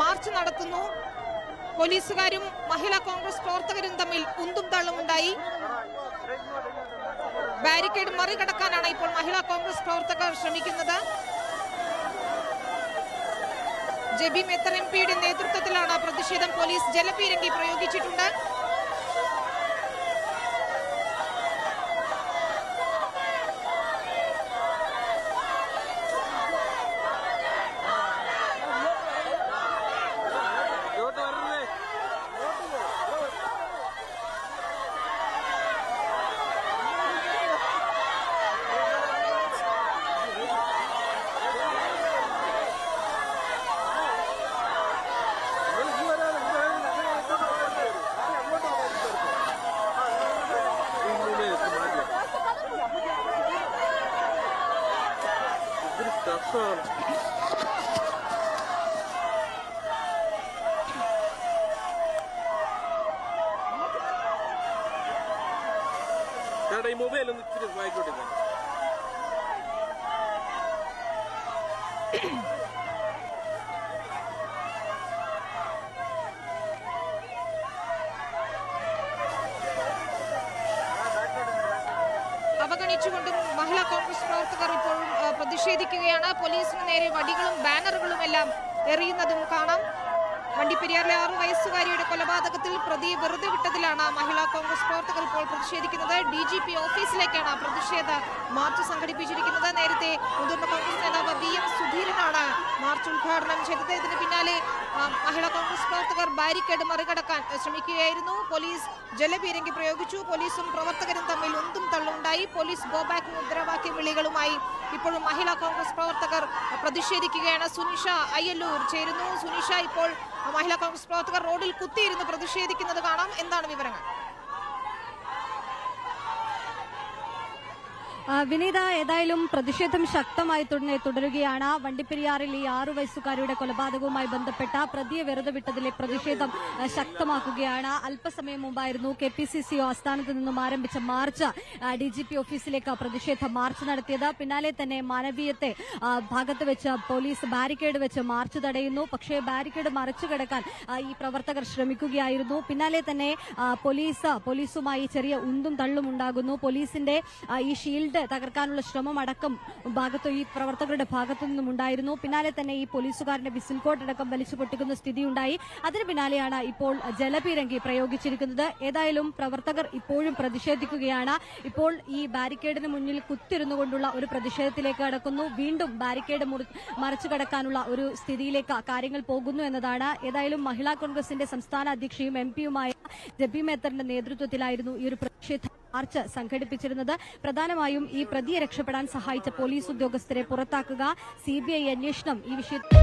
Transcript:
March നടത്തുന്നു. പോലീസുകാരും മഹിളാ കോൺഗ്രസ് പ്രവർത്തകരും തമ്മിൽ ഉന്തും തള്ളുമുണ്ടായി ബാരിക്കേഡ് മറികടക്കാനാണ് ഇപ്പോൾ മഹിളാ കോൺഗ്രസ് പ്രവർത്തകർ ശ്രമിക്കുന്നത്. ജബി മെത്തർ എം പിയുടെ നേതൃത്വത്തിലാണ് പ്രതിഷേധം. പോലീസ് ജലപീരങ്കി പ്രയോഗിച്ചിട്ടുണ്ട്. ടഫാണ് ചേട്ടാ ഈ മൊബൈൽ ഒന്ന് ഇച്ചിരി വായിക്കോട്ടെ അവഗണിച്ചുകൊണ്ടും മഹിളാ കോൺഗ്രസ് പ്രവർത്തകർ ഇപ്പോഴും പ്രതിഷേധിക്കുകയാണ്. പോലീസിന് നേരെ വടികളും ബാനറുകളും എല്ലാം എറിയുന്നതും കാണാം. വണ്ടിപ്പെരിയാറിലെ ആറു വയസ്സുകാരിയുടെ കൊലപാതകത്തിൽ പ്രതി വെറുതെ വിട്ടതിലാണ് മഹിളാ കോൺഗ്രസ് പ്രവർത്തകർ ഇപ്പോൾ പ്രതിഷേധിക്കുന്നത്. ഡി ജി പി ഓഫീസിലേക്കാണ് പ്രതിഷേധ മാർച്ച് സംഘടിപ്പിച്ചിരിക്കുന്നത്. നേരത്തെ മുതിർന്ന കോൺഗ്രസ് നേതാവ് വി എം സുധീരനാണ് മാർച്ച് ഉദ്ഘാടനം ചെയ്തത്. ഇതിന് പിന്നാലെ മഹിളാ കോൺഗ്രസ് പ്രവർത്തകർ ബാരിക്കേഡ് മറികടക്കാൻ ശ്രമിക്കുകയായിരുന്നു. പോലീസ് ജലപീരങ്കി പ്രയോഗിച്ചു. പോലീസും പ്രവർത്തകരും തമ്മിൽ ഉന്തും തള്ളുണ്ടായി പോലീസ് ഗോബാക്ക് മുദ്രാവാക്യ വിളികളുമായി ഇപ്പോഴും മഹിളാ കോൺഗ്രസ് പ്രവർത്തകർ പ്രതിഷേധിക്കുകയാണ്. സുനിഷ അയ്യല്ലൂർ ചേരുന്നു. സുനിഷ ഇപ്പോൾ മഹിളാ കോൺഗ്രസ് പ്രവർത്തകർ റോഡിൽ കുത്തിയിരുന്ന് പ്രതിഷേധിക്കുന്നത് കാണാം. എന്താണ് വിവരങ്ങൾ? വിനീത ഏതായാലും പ്രതിഷേധം ശക്തമായി തുട- തുടരുകയാണ്. വണ്ടിപ്പെരിയാറിൽ ഈ ആറു വയസ്സുകാരുടെ കൊലപാതകവുമായി ബന്ധപ്പെട്ട പ്രതിയെ വെറുതെ വിട്ടതിലെ പ്രതിഷേധം ശക്തമാക്കുകയാണ്. അല്പസമയം മുമ്പായിരുന്നു കെ പി സി സി ആസ്ഥാനത്ത് നിന്നും ആരംഭിച്ച മാർച്ച് ഡി ജി പി ഓഫീസിലേക്ക് പ്രതിഷേധ മാർച്ച് നടത്തിയത്. പിന്നാലെ തന്നെ മാനവീയത്തെ ഭാഗത്ത് വെച്ച് പോലീസ് ബാരിക്കേഡ് വെച്ച് മാർച്ച് തടയുന്നു. പക്ഷേ ബാരിക്കേഡ് മറിച്ചു കിടക്കാൻ ഈ പ്രവർത്തകർ ശ്രമിക്കുകയായിരുന്നു. പിന്നാലെ തന്നെ പോലീസ് പോലീസുമായി ചെറിയ ഉന്തും തള്ളും ഉണ്ടാകുന്നു. പോലീസിന്റെ ഈ ഷീൽഡ് തകർക്കാനുള്ള ശ്രമം അടക്കം ഭാഗത്ത് ഈ പ്രവർത്തകരുടെ ഭാഗത്തു നിന്നും ഉണ്ടായിരുന്നു. പിന്നാലെ തന്നെ ഈ പോലീസുകാരന്റെ വിസിൽ കോട്ട് അടക്കം വലിച്ചു പൊട്ടിക്കുന്ന സ്ഥിതിയുണ്ടായി. അതിന് പിന്നാലെയാണ് ഇപ്പോൾ ജലപീരങ്കി പ്രയോഗിച്ചിരിക്കുന്നത്. ഏതായാലും പ്രവർത്തകർ ഇപ്പോഴും പ്രതിഷേധിക്കുകയാണ്. ഇപ്പോൾ ഈ ബാരിക്കേഡിന് മുന്നിൽ കുത്തിരുന്നു കൊണ്ടുള്ള ഒരു പ്രതിഷേധത്തിലേക്ക് കടക്കുന്നു. വീണ്ടും ബാരിക്കേഡ് മുറി- മറിച്ചു കടക്കാനുള്ള ഒരു സ്ഥിതിയിലേക്ക് കാര്യങ്ങൾ പോകുന്നു എന്നതാണ്. ഏതായാലും മഹിളാ കോൺഗ്രസിന്റെ സംസ്ഥാന അധ്യക്ഷയും എം പിയുമായ ജബി മേത്തറിന്റെ നേതൃത്വത്തിലായിരുന്നു ഈ ഒരു പ്രതിഷേധ. മാർച്ച് സംഘടിപ്പിച്ചിരുന്നത്. പ്രധാനമായും ഈ പ്രതിയെ രക്ഷപ്പെടാൻ സഹായിച്ച പോലീസ് ഉദ്യോഗസ്ഥരെ പുറത്താക്കുക. സിബിഐ അന്വേഷണം ഈ വിഷയത്തിൽ